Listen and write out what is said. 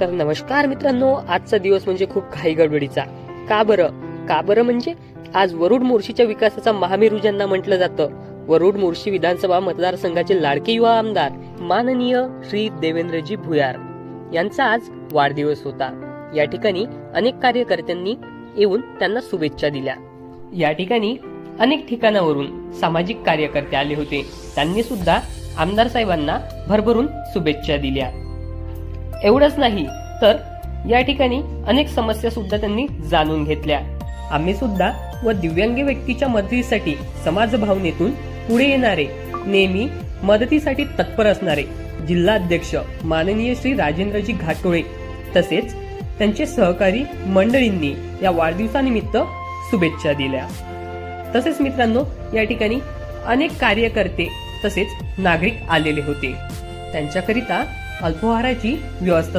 तर नमस्कार मित्रांनो आजचा दिवस म्हणजे खूप घाई गडबडीचा. का बरं? का बरं म्हणजे? आज वरुड मोर्शीच्या विकासाचा महामेरू ज्यांना म्हटलं जातं. वरुड मोर्शी विधानसभा मतदारसंघाचे लाडके युवा आमदार माननीय श्री देवेंद्रजी भुयार. यांचा आज वाढदिवस होता. या ठिकाणी अनेक कार्यकर्त्यांनी येऊन त्यांना शुभेच्छा दिल्या. या ठिकाणी अनेक ठिकाणावरून सामाजिक कार्यकर्ते आले होते. त्यांनी सुद्धा आमदार साहेबांना भरभरून शुभेच्छा दिल्या. एवढंच नाही तर या ठिकाणी अनेक समस्या सुद्धा त्यांनी जाणून घेतल्या. आम्ही सुद्धा व दिव्यांग व्यक्तीच्या मदतीसाठी समाज भावनेतून पुढे येणारे नेहमी मदतीसाठी तत्पर असणारे जिल्हाध्यक्ष माननीय श्री राजेंद्रजी घाटोळे तसेच त्यांचे सहकारी मंडळींनी या वाढदिवसानिमित्त शुभेच्छा दिल्या. तसेच मित्रांनो या ठिकाणी अनेक कार्यकर्ते तसेच नागरिक आलेले होते. त्यांच्याकरिता अल्पहाराची व्यवस्था